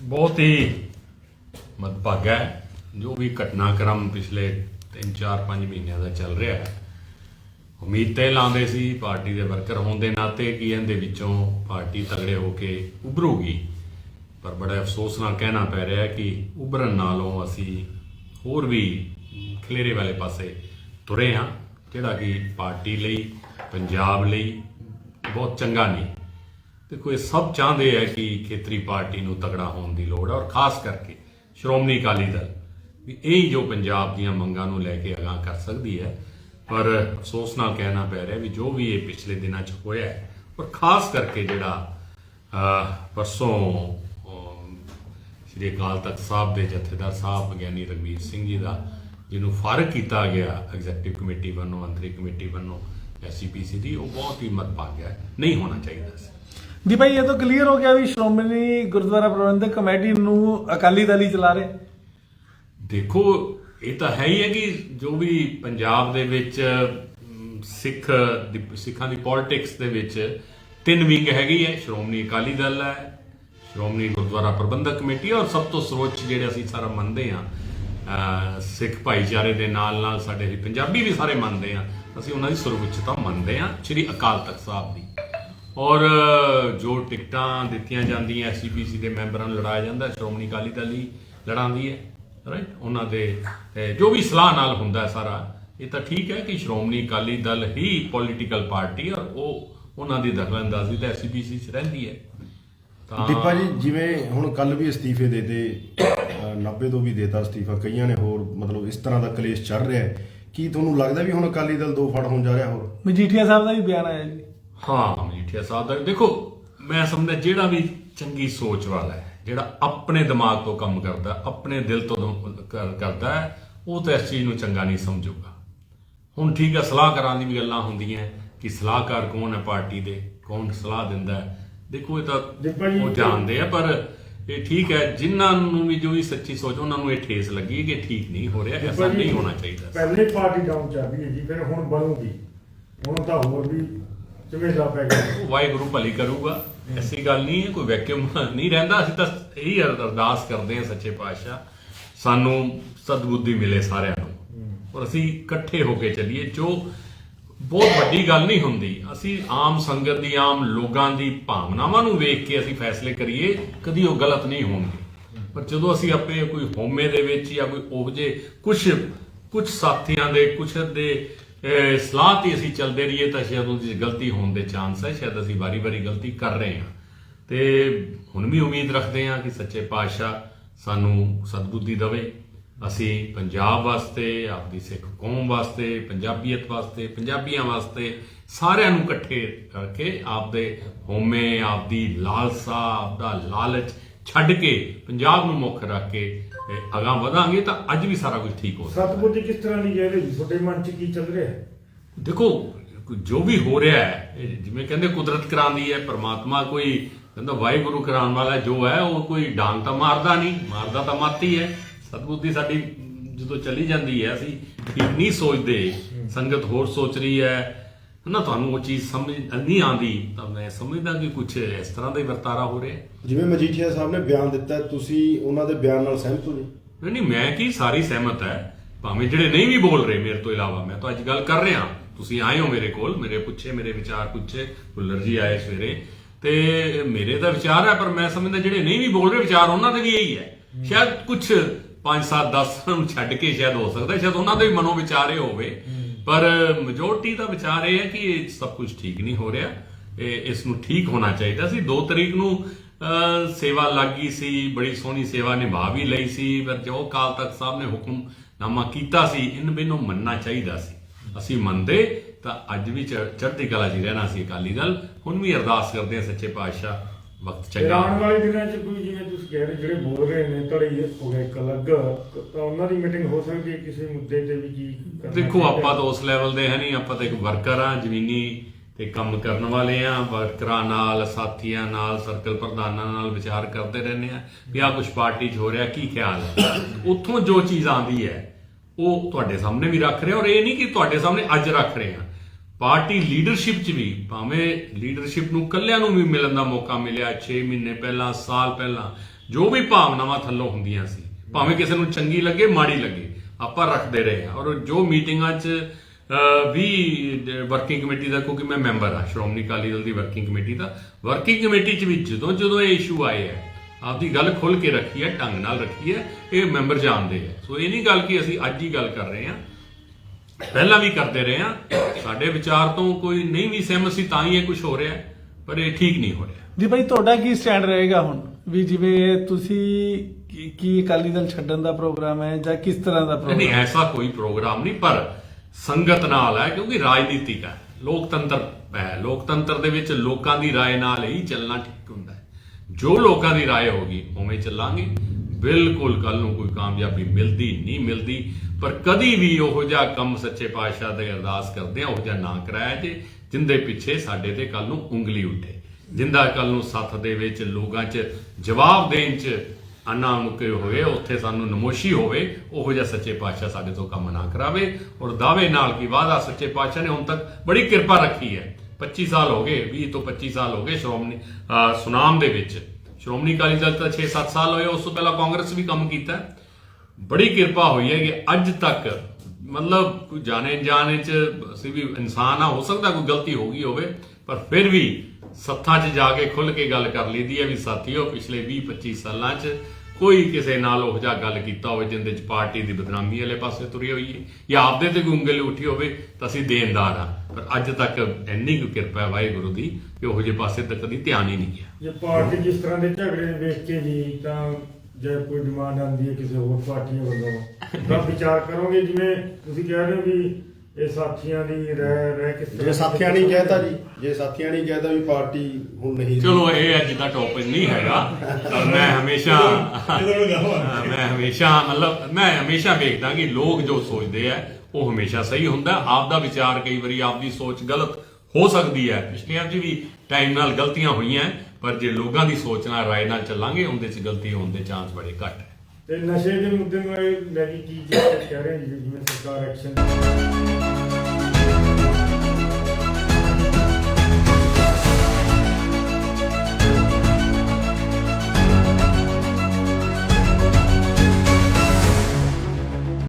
ਬਹੁਤ ਹੀ ਮਦਭਾਗਾ ਹੈ, ਜੋ ਵੀ ਘਟਨਾਕ੍ਰਮ ਪਿਛਲੇ 3-4-5 ਮਹੀਨਿਆਂ ਦਾ ਚੱਲ ਰਿਹਾ ਹੈ। ਉਮੀਦ ਤੇ ਲਾਉਂਦੇ ਸੀ, ਪਾਰਟੀ ਦੇ ਵਰਕਰ ਹੋਣ ਦੇ ਨਾਤੇ ਕਿ ਇਹਦੇ ਵਿੱਚੋਂ ਪਾਰਟੀ ਤਗੜੇ ਹੋ ਕੇ ਉਭਰੂਗੀ। ਪਰ ਬੜਾ ਅਫਸੋਸ ਨਾਲ ਕਹਿਣਾ ਪੈ ਰਿਹਾ ਹੈ ਕਿ ਉਭਰਨ ਨਾਲੋਂ ਅਸੀਂ ਹੋਰ ਵੀ ਖਲੇਰੇ ਵਾਲੇ ਪਾਸੇ ਤੁਰੇ ਹਾਂ, ਜਿਹੜਾ ਕਿ ਪਾਰਟੀ ਲਈ, ਪੰਜਾਬ ਲਈ ਬਹੁਤ ਚੰਗਾ ਨਹੀਂ। ਦੇਖੋ, ਇਹ ਸਭ ਚਾਹੁੰਦੇ ਆ ਕਿ ਖੇਤਰੀ ਪਾਰਟੀ ਨੂੰ ਤਗੜਾ ਹੋਣ ਦੀ ਲੋੜ ਹੈ ਔਰ ਖਾਸ ਕਰਕੇ ਸ਼੍ਰੋਮਣੀ ਅਕਾਲੀ ਦਲ ਵੀ ਇਹ ਜੋ ਪੰਜਾਬ ਦੀਆਂ ਮੰਗਾਂ ਨੂੰ ਲੈ ਕੇ ਅਗਾਹ ਕਰ ਸਕਦੀ ਹੈ। ਪਰ ਅਫਸੋਸ ਨਾਲ ਕਹਿਣਾ ਪੈ ਰਿਹਾ ਵੀ ਜੋ ਵੀ ਇਹ ਪਿਛਲੇ ਦਿਨਾਂ 'ਚ ਹੋਇਆ ਹੈ ਔਰ ਖਾਸ ਕਰਕੇ ਜਿਹੜਾ ਪਰਸੋਂ ਸ਼੍ਰੀ ਅਕਾਲ ਤਖਤ ਸਾਹਿਬ ਦੇ ਜਥੇਦਾਰ ਸਾਹਿਬ ਗਿਆਨੀ ਰਗਵੀਰ ਸਿੰਘ ਜੀ ਦਾ, ਜਿਹਨੂੰ ਫਾਰਗ ਕੀਤਾ ਗਿਆ ਐਗਜ਼ੈਕਟਿਵ ਕਮੇਟੀ ਵੱਲੋਂ ਅੰਤਰੀ ਕਮੇਟੀ ਵੱਲੋਂ ਐਸਸੀਪੀਸੀ ਦੀ, ਉਹ ਬਹੁਤ ਹੀ ਮਤਭਾਗਿਆ ਹੈ ਨਹੀਂ ਹੋਣਾ ਚਾਹੀਦਾ ਸੀ। ਦੀ ਭਾਈ ਇਹ ਤਾਂ ਕਲੀਅਰ ਹੋ ਗਿਆ ਵੀ ਸ਼੍ਰੋਮਣੀ ਗੁਰਦੁਆਰਾ ਪ੍ਰਬੰਧਕ ਕਮੇਟੀ ਨੂੰ ਅਕਾਲੀ ਦਲ ਹੀ ਚਲਾ ਰਹੇ। ਦੇਖੋ, ਇਹ ਤਾਂ ਹੈ ਹੀ ਹੈ ਕਿ ਜੋ ਵੀ ਪੰਜਾਬ ਦੇ ਵਿੱਚ ਸਿੱਖ ਦੀ- ਸਿੱਖਾਂ ਦੀ ਪੋਲਿਟਿਕਸ ਦੇ ਵਿੱਚ ਤਿੰਨ ਵਿੰਗ ਹੈਗੀ ਹੈ। ਸ਼੍ਰੋਮਣੀ ਅਕਾਲੀ ਦਲ ਹੈ, ਸ਼੍ਰੋਮਣੀ ਗੁਰਦੁਆਰਾ ਪ੍ਰਬੰਧਕ ਕਮੇਟੀ ਔਰ ਸਭ ਤੋਂ ਸਰਵੋੱਚ ਜਿਹੜੇ ਅਸੀਂ ਸਾਰਾ ਮੰਨਦੇ ਹਾਂ ਸਿੱਖ ਭਾਈਚਾਰੇ ਦੇ ਨਾਲ ਨਾਲ ਸਾਡੇ ਪੰਜਾਬੀ ਵੀ ਸਾਰੇ ਮੰਨਦੇ ਹਾਂ। ਅਸੀਂ ਉਹਨਾਂ ਦੀ ਸਰਵਉੱਚਤਾ ਮੰਨਦੇ ਹਾਂ, ਸ੍ਰੀ ਅਕਾਲ ਤਖਤ ਸਾਹਿਬ ਦੀ। ਔਰ ਜੋ ਟਿਕਟਾਂ ਦਿੱਤੀਆਂ ਜਾਂਦੀਆਂ ਐਸਸੀਪੀਸੀ ਦੇ ਮੈਂਬਰਾਂ ਨੂੰ ਲੜਾਇਆ ਜਾਂਦਾ ਸ਼੍ਰੋਮਣੀ ਅਕਾਲੀ ਦਲ ਹੀ ਲੜਾਉਂਦੀ ਹੈ ਰਾਈਟ ਉਹਨਾਂ ਦੇ ਜੋ ਵੀ ਸਲਾਹ ਨਾਲ ਹੁੰਦਾ ਹੈ ਸਾਰਾ ਇਹ ਤਾਂ ਠੀਕ ਹੈ ਕਿ ਸ਼੍ਰੋਮਣੀ ਅਕਾਲੀ ਦਲ ਹੀ ਪੋਲੀਟੀਕਲ ਪਾਰਟੀ ਔਰ ਉਹ ਉਹਨਾਂ ਦੀ ਦਖਲਅੰਦਾਜ਼ੀ ਤਾਂ ਐਸਸੀਪੀਸੀ 'ਚ ਰਹਿੰਦੀ ਹੈ। ਤਾਂ ਦੀਪਾ ਜੀ ਜਿਵੇਂ ਹੁਣ ਕੱਲ ਵੀ ਅਸਤੀਫੇ ਦੇ ਤੇ 90 ਤੋਂ ਵੀ ਦੇਤਾ ਅਸਤੀਫਾ ਕਈਆਂ ਨੇ ਹੋਰ ਮਤਲਬ ਇਸ ਤਰ੍ਹਾਂ ਦਾ ਕਲੇਸ਼ ਚੱਲ ਰਿਹਾ ਹੈ। ਕੀ ਤੁਹਾਨੂੰ ਲੱਗਦਾ ਵੀ ਹੁਣ ਅਕਾਲੀ ਦਲ ਦੋ ਫੜ ਹੋਣ ਜਾ ਰਿਹਾ ਹੋਰ? ਮਜੀਠੀਆ ਸਾਹਿਬ ਦਾ ਵੀ ਬਿਆਨ ਆਇਆ ਜੀ। ਹਾਂ ਮਜੀਠੀਆ ਸਾਹਿਬ ਦਾ ਦੇਖੋ ਮੈਂ ਸਮਝਦਾ ਜਿਹੜਾ ਵੀ ਚੰਗੀ ਸੋਚ ਵਾਲਾ ਹੈ ਜਿਹੜਾ ਆਪਣੇ ਦਿਮਾਗ ਤੋਂ ਕੰਮ ਕਰਦਾ ਆਪਣੇ ਦਿਲ ਤੋਂ ਕਰ- ਕਰਦਾ ਉਹ ਤਾਂ ਇਸ ਚੀਜ਼ ਨੂੰ ਚੰਗਾ ਨਹੀਂ ਸਮਝੂਗਾ। ਹੁਣ ਠੀਕ ਹੈ ਸਲਾਹ ਕਰਾਂ ਦੀ ਵੀ ਗੱਲਾਂ ਹੁੰਦੀਆਂ ਕਿ ਸਲਾਹਕਾਰ ਕੌਣ ਹੈ ਪਾਰਟੀ ਦੇ ਕੌਣ ਸਲਾਹ ਦਿੰਦਾ ਦੇਖੋ ਇਹ ਤਾਂ ਉਹ ਜਾਣਦੇ ਆ ਪਰ ਇਹ ਠੀਕ ਹੈ ਜਿਨ੍ਹਾਂ ਨੂੰ ਵੀ ਜੋ ਵੀ ਸੱਚੀ ਸੋਚ ਉਹਨਾਂ ਨੂੰ ਇਹ ਠੇਸ ਲੱਗੀ ਕਿ ਠੀਕ ਨਹੀਂ ਹੋ ਰਿਹਾ ਐਸਾ ਨਹੀਂ ਹੋਣਾ ਚਾਹੀਦਾ। ਪਹਿਲੇ ਪਾਰਟੀ ਡਾਊਨ ਹੈ ਜੀ ਫਿਰ ਹੁਣ ਬਣੂਗੀ। ਹੁਣ ਤਾਂ ਹੋਰ ਵੀ ਝਮੇਲਾ ਪੈ ਗਿਆ। ਉਹ ਵਾਹਿਗੁਰੂ ਭਲੀ ਕਰੂਗਾ ਐਸੀ ਗੱਲ ਨਹੀਂ ਹੈ ਕੋਈ ਵੈਕਿਊਮ ਨਹੀਂ ਰਹਿੰਦਾ ਅਸੀਂ ਤਾਂ ਇਹੀ ਅਰ- ਅਰਦਾਸ ਕਰਦੇ ਹਾਂ ਸੱਚੇ ਪਾਤਸ਼ਾਹ ਸਾਨੂੰ ਸਤਬੁੱਧੀ ਮਿਲੇ ਸਾਰਿਆਂ ਨੂੰ। ਔਰ ਅਸੀਂ ਇਕੱਠੇ ਹੋ ਕੇ ਚੱਲੀਏ ਜੋ ਬਹੁਤ ਵੱਡੀ ਗੱਲ ਨਹੀਂ ਹੁੰਦੀ ਅਸੀਂ ਆਮ ਸੰਗਤ ਦੀ ਆਮ ਲੋਕਾਂ ਦੀ ਭਾਵਨਾਵਾਂ ਨੂੰ ਵੇਖ ਕੇ ਅਸੀਂ ਫੈਸਲੇ ਕਰੀਏ ਕਦੀ ਉਹ ਗਲਤ ਨਹੀਂ ਹੋਣਗੇ। ਪਰ ਜਦੋਂ ਅਸੀਂ ਆਪਣੇ ਕੋਈ ਹੋਮੇ ਦੇ ਵਿੱਚ ਜਾਂ ਕੋਈ ਉਹ ਜੇ ਕੁਝ ਕੁਝ ਸਾਥੀਆਂ ਦੇ ਕੁਝ ਦੇ ਸਲਾਹ ਤੇ ਅਸੀਂ ਚੱਲਦੇ ਰਹੀਏ ਤਾਂ ਸ਼ਾਇਦ ਉਹਦੀ ਗਲਤੀ ਹੋਣ ਦੇ ਚਾਂਸ ਹੈ, ਸ਼ਾਇਦ ਅਸੀਂ ਵਾਰੀ-ਵਾਰੀ ਗਲਤੀ ਕਰ ਰਹੇ ਹਾਂ। ਤੇ ਹੁਣ ਵੀ ਉਮੀਦ ਰੱਖਦੇ ਹਾਂ ਕਿ ਸੱਚੇ ਪਾਤਸ਼ਾਹ ਸਾਨੂੰ ਸਤਬੁੱਧੀ ਦੇਵੇ। ਅਸੀਂ ਪੰਜਾਬ ਵਾਸਤੇ, ਆਪਦੀ ਸਿੱਖ ਕੌਮ ਵਾਸਤੇ, ਪੰਜਾਬੀਅਤ ਵਾਸਤੇ, ਪੰਜਾਬੀਆਂ ਵਾਸਤੇ ਸਾਰਿਆਂ ਨੂੰ ਇਕੱਠੇ ਕਰਕੇ ਆਪਦੇ ਹੋਮੇ ਆਪਦੀ ਲਾਲਸਾ, ਆਪਦਾ ਲਾਲਚ ਛੱਡ ਕੇ ਪੰਜਾਬ ਨੂੰ ਮੁੱਖ ਰੱਖ ਕੇ ਅਗਾਂਹ ਵਧਾਂਗੇ ਤਾਂ ਅੱਜ ਵੀ ਸਾਰਾ ਕੁਝ ਠੀਕ ਹੋ ਸਕਦਾ। ਸਤਬੁੱਧ ਕਿਸ ਤਰ੍ਹਾਂ ਦੀ ਕਹਿ ਰਹੇ ਜੀ? ਤੁਹਾਡੇ ਮਨ 'ਚ ਕੀ ਚੱਲ ਰਿਹਾ ਹੈ? ਦੇਖੋ ਜੋ ਵੀ ਹੋ ਰਿਹਾ ਹੈ ਜਿਵੇਂ ਕਹਿੰਦੇ ਕੁਦਰਤ ਕਰਾਉਂਦੀ ਹੈ ਪ੍ਰਮਾਤਮਾ ਕੋਈ ਕਹਿੰਦਾ ਵਾਹਿਗੁਰੂ ਕਰਾਉਣ ਵਾਲਾ ਜੋ ਹੈ ਉਹ ਕੋਈ ਡਾਂਗ ਤਾਂ ਮਾਰਦਾ ਨਹੀਂ ਮਾਰਦਾ ਤਾਂ ਮਾਤੀ ਹੈ ਸਤਬੁੱਧੀ ਸਾਡੀ ਜਦੋਂ ਚਲੀ ਜਾਂਦੀ ਹੈ ਅਸੀਂ ਨਹੀਂ ਸੋਚਦੇ ਸੰਗਤ ਹੋਰ ਸੋਚ ਰਹੀ ਹੈ ਨਾ ਤੁਹਾਨੂੰ ਉਹ ਚੀਜ਼ ਸਮਝ ਨਹੀਂ ਆਉਂਦੀ ਤਾਂ ਮੈਂ ਸਮਝਦਾ ਕਿ ਕੁਝ ਇਸ ਤਰ੍ਹਾਂ ਦਾ ਹੀ ਵਰਤਾਰਾ ਹੋ ਰਿਹਾ। ਹੈ ਜਿਵੇਂ ਮਜੀਠੀਆ ਸਾਹਿਬ ਨੇ ਬਿਆਨ ਦਿੱਤਾ ਤੁਸੀਂ ਉਹਨਾਂ ਦੇ ਬਿਆਨ ਨਾਲ ਸਹਿਮਤ ਹੋ ਜੀ? ਨਹੀਂ ਨਹੀਂ ਮੈਂ ਕੀ ਸਾਰੀ ਸਹਿਮਤ ਹੈ। ਭਾਵੇਂ ਜਿਹੜੇ ਨਹੀਂ ਵੀ ਬੋਲ ਰਹੇ ਮੇਰੇ ਤੋਂ ਇਲਾਵਾ ਮੈਂ ਤਾਂ ਅੱਜ ਗੱਲ ਕਰ ਰਿਹਾ। ਤੁਸੀਂ ਆਏ ਹੋ ਮੇਰੇ ਕੋਲ ਮੇਰੇ ਪੁੱਛੇ ਮੇਰੇ ਵਿਚਾਰ ਪੁੱਛੇ ਭੁੱਲਰ ਜੀ ਆਏ ਸਵੇਰੇ। ਤੇ ਮੇਰੇ ਦਾ ਵਿਚਾਰ ਹੈ ਪਰ ਮੈਂ ਸਮਝਦਾ ਜਿਹੜੇ ਨਹੀਂ ਵੀ ਬੋਲ ਰਹੇ ਵਿਚਾਰ ਉਹਨਾਂ ਦੇ ਵੀ ਇਹੀ ਹੈ। ਸ਼ਾਇਦ ਕੁਝ 5 7 10 ਨੂੰ ਛੱਡ ਕੇ ਸ਼ਾਇਦ ਹੋ ਸਕਦਾ ਸ਼ਾਇਦ ਉਹਨਾਂ ਦੇ ਵੀ ਮਨੋਂ ਵਿਚਾਰ ਹੋਵੇ। ਪਰ ਮੈਜੋਰਟੀ ਦਾ ਵਿਚਾਰ ਇਹ ਹੈ ਕਿ ਇਹ ਸਭ ਕੁਝ ਠੀਕ ਨਹੀਂ ਹੋ ਰਿਹਾ। ਇਹ ਇਸ ਨੂੰ ਠੀਕ ਹੋਣਾ ਚਾਹੀਦਾ ਸੀ। 2 ਤਰੀਕ ਨੂੰ ਸੇਵਾ ਲੱਗੀ ਸੀ, ਬੜੀ ਸੋਹਣੀ ਸੇਵਾ ਨਿਭਾ ਵੀ ਲਈ ਸੀ ਪਰ ਜੋ ਕਾਲ ਤਖਤ ਸਾਹਿਬ ਨੇ ਹੁਕਮਨਾਮਾ ਕੀਤਾ ਸੀ ਇਨ ਬਿਨੋਂ ਮੰਨਣਾ ਚਾਹੀਦਾ ਸੀ। ਅਸੀਂ ਮੰਨਦੇ, ਤਾਂ ਅੱਜ ਵੀ ਚੜ੍ਹ- ਚੜ੍ਹਦੀ ਕਲਾ ਜੀ ਰਹਿਣਾ ਸੀ ਅਕਾਲੀ ਦਲ। ਹੁਣ ਵੀ ਅਰਦਾਸ ਕਰਦੇ ਹਾਂ ਸੱਚੇ ਪਾਤਸ਼ਾਹ, ਵਕਤ ਫਿਰ ਆਉਣ ਵਾਲੇ ਦਿਨਾਂ 'ਚ ਕੋਈ ਰਹੇ ਜਿਹੜੇ ਬੋਲ ਰਹੇ ਨੇ ਧੜੀ ਹੋ ਗਏ ਇੱਕ ਅਲੱਗ ਤਾਂ ਉਹਨਾਂ ਦੀ ਮੀਟਿੰਗ ਹੋ ਸਕਦੀ ਹੈ ਕਿਸੇ ਮੁੱਦੇ ਤੇ ਵੀ ਕੀ ਕਰਨਾ ਦੇਖੋ ਚਾਹੀਦਾ? ਆਪਾਂ ਤਾਂ ਉਸ ਲੈਵਲ ਦੇ ਹੈ ਨਹੀਂ ਆਪਾਂ ਤਾਂ ਇੱਕ ਵਰਕਰ ਆ ਜ਼ਮੀਨੀ ਤੇ ਕੰਮ ਕਰਨ ਵਾਲੇ ਆ ਵਰਕਰਾਂ ਨਾਲ ਸਾਥੀਆਂ ਨਾਲ ਸਰਕਲ ਪ੍ਰਧਾਨਾਂ ਨਾਲ ਵਿਚਾਰ ਕਰਦੇ ਰਹਿੰਦੇ ਆ ਵੀ ਆ ਕੁਝ ਪਾਰਟੀ 'ਚ ਹੋ ਰਿਹਾ ਕੀ ਖਿਆਲ ਹੈ? ਉੱਥੋਂ ਜੋ ਚੀਜ਼ ਆਂਦੀ ਹੈ ਉਹ ਤੁਹਾਡੇ ਸਾਹਮਣੇ ਵੀ ਰੱਖ ਰਹੇ ਔਰ ਇਹ ਨਹੀਂ ਕਿ ਤੁਹਾਡੇ ਸਾਹਮਣੇ ਅੱਜ ਰੱਖ ਰਹੇ ਆ ਪਾਰਟੀ ਲੀਡਰਸ਼ਿਪ 'ਚ ਵੀ ਭਾਵੇਂ ਲੀਡਰਸ਼ਿਪ ਨੂੰ ਕੱਲਿਆਂ ਨੂੰ ਵੀ ਮਿਲਣ ਦਾ ਮੌਕਾ ਮਿਲਿਆ 6 ਮਹੀਨੇ ਪਹਿਲਾਂ ਸਾਲ ਪਹਿਲਾਂ ਜੋ ਵੀ ਭਾਵਨਾਵਾਂ ਥੱਲੋਂ ਹੁੰਦੀਆਂ ਸੀ ਭਾਵੇਂ ਕਿਸੇ ਨੂੰ ਚੰਗੀ ਲੱਗੇ ਮਾੜੀ ਲੱਗੇ ਆਪਾਂ ਰੱਖਦੇ ਰਹੇ ਹਾਂ। ਔਰ ਜੋ ਮੀਟਿੰਗਾਂ 'ਚ ਵੀ ਵਰਕਿੰਗ ਕਮੇਟੀ ਦਾ ਕਿਉਂਕਿ ਮੈਂ ਮੈਂਬਰ ਆ ਸ਼੍ਰੋਮਣੀ ਅਕਾਲੀ ਦਲ ਦੀ ਵਰਕਿੰਗ ਕਮੇਟੀ ਦਾ ਵਰਕਿੰਗ ਕਮੇਟੀ 'ਚ ਵੀ ਜਦੋਂ ਜਦੋਂ ਇਹ ਇਸ਼ੂ ਆਏ ਹੈ ਆਪਦੀ ਗੱਲ ਖੁੱਲ ਕੇ ਰੱਖੀ ਹੈ ਢੰਗ ਨਾਲ ਰੱਖੀ ਹੈ ਇਹ ਮੈਂਬਰ ਜਾਣਦੇ ਆ ਸੋ ਇਹ ਨਹੀਂ ਗੱਲ ਕਿ ਅਸੀਂ ਅੱਜ ਹੀ ਗੱਲ ਕਰ ਰਹੇ ਹਾਂ ਪਹਿਲਾਂ ਵੀ ਕਰਦੇ ਰਹੇ ਹਾਂ। ਸਾਡੇ ਵਿਚਾਰ ਤੋਂ ਕੋਈ ਨਹੀਂ ਵੀ ਸਹਿਮਤ ਸੀ ਤਾਂ ਹੀ ਇਹ ਕੁਝ ਹੋ ਰਿਹਾ ਹੈ, ਪਰ ਇਹ ਠੀਕ ਨਹੀਂ ਹੋ ਰਿਹਾ। ਜੀ ਭਾਈ ਤੁਹਾਡਾ ਕੀ ਸਟੈਂਡ ਰਹੇਗਾ ਹੁਣ? ਵੀ ਜਿਵੇਂ ਤੁਸੀਂ ਕੀ- ਅਕਾਲੀ ਦਲ ਛੱਡਣ ਦਾ ਪ੍ਰੋਗਰਾਮ ਹੈ ਜਾਂ ਕਿਸ ਤਰ੍ਹਾਂ ਦਾ ਨਹੀਂ, ਨਹੀਂ ਐਸਾ ਕੋਈ ਪ੍ਰੋਗਰਾਮ ਨਹੀਂ ਪਰ ਸੰਗਤ ਨਾਲ ਹੈ ਕਿਉਂਕਿ ਰਾਜਨੀਤੀ ਹੈ। ਲੋਕਤੰਤਰ ਹੈ। ਲੋਕਤੰਤਰ ਦੇ ਵਿੱਚ ਲੋਕਾਂ ਦੀ ਰਾਏ ਨਾਲ ਹੀ ਚੱਲਣਾ ਠੀਕ ਹੁੰਦਾ ਹੈ। ਜੋ ਲੋਕਾਂ ਦੀ ਰਾਏ ਹੋਗੀ ਉਵੇਂ ਚੱਲਾਂਗੇ। ਬਿਲਕੁਲ ਕੱਲ ਨੂੰ ਕੋਈ ਕਾਮਯਾਬੀ ਮਿਲਦੀ ਨਹੀਂ ਮਿਲਦੀ, ਪਰ ਕਦੀ ਵੀ ਉਹ ਜਿਹਾ ਕੰਮ ਸੱਚੇ ਪਾਤਸ਼ਾਹ ਦੇ ਅਰਦਾਸ ਕਰਦੇ ਆ ਉਹ ਜਿਹਾ ਨਾ ਕਰਾਇਆ ਜੇ, ਜਿੰਦੇ ਪਿੱਛੇ ਸਾਡੇ ਤੇ ਕੱਲ ਨੂੰ ਉਂਗਲੀ ਉੱਠੇ। ਜਿੰਦਾ ਕੱਲ ਨੂੰ ਸੱਥ ਦੇ ਵਿੱਚ ਲੋਕਾਂ 'ਚ ਜਵਾਬ ਦੇਣ 'ਚ ਅੰਨਾ ਮੁਕੇ ਹੋਵੇ ਉੱਥੇ ਸਾਨੂੰ ਨਮੋਸ਼ੀ ਹੋਵੇ, ਉਹੋ ਜਿਹਾ ਸੱਚੇ ਪਾਤਸ਼ਾਹ ਸਾਡੇ ਤੋਂ ਕੰਮ ਨਾ ਕਰਾਵੇ, ਔਰ ਦਾਅਵੇ ਨਾਲ ਕੀ ਵਾਦਾ ਸੱਚੇ ਪਾਤਸ਼ਾਹ ਨੇ ਹੁਣ ਤੱਕ ਬੜੀ ਕਿਰਪਾ ਰੱਖੀ ਹੈ। 25 ਸਾਲ ਹੋ ਗਏ 20 ਤੋਂ 25 ਸਾਲ ਹੋ ਗਏ ਸ਼੍ਰੋਮਣੀ, ਅਹ ਸੁਨਾਮ ਦੇ ਵਿੱਚ। ਸ਼੍ਰੋਮਣੀ ਅਕਾਲੀ ਦਲ ਤਾਂ 6-7 ਸਾਲ ਹੋਏ, ਉਸ ਤੋਂ ਪਹਿਲਾਂ ਕਾਂਗਰਸ ਵੀ ਕੰਮ ਕੀਤਾ ਬੜੀ ਕਿਰਪਾ ਹੋਈ ਹੈ ਕਿ ਅੱਜ ਤੱਕ, ਮਤਲਬ ਕੋਈ ਜਾਣੇ ਜਾਣੇ ਚ ਅਸੀਂ ਵੀ ਇਨਸਾਨ ਆ, ਹੋ ਸਕਦਾ ਕੋਈ ਗਲਤੀ ਹੋ ਗਈ ਹੋਵੇ, ਪਰ ਫਿਰ ਵੀ ਸੱਥਾਂ 'ਚ ਜਾ ਕੇ ਖੁੱਲ ਕੇ ਗੱਲ ਕਰ ਲਈਦੀ ਹੈ ਵੀ ਸਾਥੀਓ, ਪਿਛਲੇ 20 25 ਸਾਲਾਂ 'ਚ ਕੋਈ ਕਿਸੇ ਨਾਲ ਉਹ ਜਿਹਾ ਗੱਲ ਕੀਤਾ ਹੋਵੇ ਜਿੰਦੇ 'ਚ ਪਾਰਟੀ ਦੀ ਬਦਨਾਮੀ ਵਾਲੇ ਪਾਸੇ ਤੁਰੀ ਹੋਈ ਹੈ ਜਾਂ ਆਪਦੇ ਤੇ ਕੋਈ ਉਂਗਲ ਉੱਠੀ ਹੋਵੇ ਤਾਂ ਅਸੀਂ ਦੇਣਦਾਰ ਆ ਪਰ ਅੱਜ ਤੱਕ ਇੰਨੀ ਕੁ ਕਿਰਪਾ ਹੈ ਵਾਹਿਗੁਰੂ ਦੀ ਕਿ ਉਹ ਜਿਹੇ ਪਾਸੇ ਤੱਕ ਦੀ ਧਿਆਨ ਹੀ ਨਹੀਂ ਗਿਆ। ਜੇ ਪਾਰਟੀ ਜਿਸ ਤਰ੍ਹਾਂ ਦੇ ਝਗੜੇ ਨੂੰ ਵੇਖ ਕੇ ਜੀ, ਤਾਂ ਜੇ ਕੋਈ ਡਿਮਾਂਡ ਆਉਂਦੀ ਹੈ ਕਿਸੇ ਹੋਰ ਪਾਰਟੀ ਵੱਲੋਂ, ਤਾਂ ਵਿਚਾਰ ਕਰੋਗੇ ਜਿਵੇਂ ਤੁਸੀਂ ਕਹਿ ਰਹੇ ਹੋ ਵੀ ਇਹ ਸਾਥੀਆਂ ਦੀ ਰਹਿ ਰਹਿ ਕਿਸ ਜੇ ਸਾਥੀਆਂ ਨਹੀਂ ਕਹਿਤਾ ਜੀ ਜੇ ਸਾਥੀਆਂ ਨਹੀਂ ਕਹਿਤਾ ਵੀ ਪਾਰਟੀ ਹੁਣ ਨਹੀਂ ਚਲੋ ਇਹ ਅੱਜ ਦਾ ਟੌਪਿਕ ਨਹੀਂ ਹੈਗਾ। ਪਰ ਮੈਂ ਹਮੇਸ਼ਾ ਮੈਂ ਹਮੇਸ਼ਾ ਮਤਲਬ ਮੈਂ ਹਮੇਸ਼ਾ ਵੇਖਦਾ ਕਿ ਲੋਕ ਜੋ ਸੋਚਦੇ ਆ ਉਹ ਹਮੇਸ਼ਾ ਸਹੀ ਹੁੰਦਾ। ਆਪ ਦਾ ਵਿਚਾਰ ਕਈ ਵਾਰੀ ਆਪਦੀ ਸੋਚ ਗਲਤ ਹੋ ਸਕਦੀ ਹੈ। ਪਿਛਲੀਆਂ 'ਚ ਵੀ ਟਾਈਮ ਨਾਲ ਗਲਤੀਆਂ ਹੋਈਆਂ ਪਰ ਜੇ ਲੋਕਾਂ ਦੀ ਸੋਚ ਨਾਲ ਰਾਏ ਨਾਲ ਚੱਲਾਂਗੇ ਉਹਦੇ 'ਚ ਗਲਤੀ ਹੋਣ ਦੇ ਚਾਂਸ ਬੜੇ ਘੱਟ। ਤੇ ਨਸ਼ੇ ਦੇ ਮੁੱਦੇ ਨੂੰ ਇਹ ਲੈ ਕੇ ਕੀ ਕਹਿ ਰਹੇ ਜੀ, ਜਿਵੇਂ ਸਰਕਾਰ ਐਕਸ਼ਨ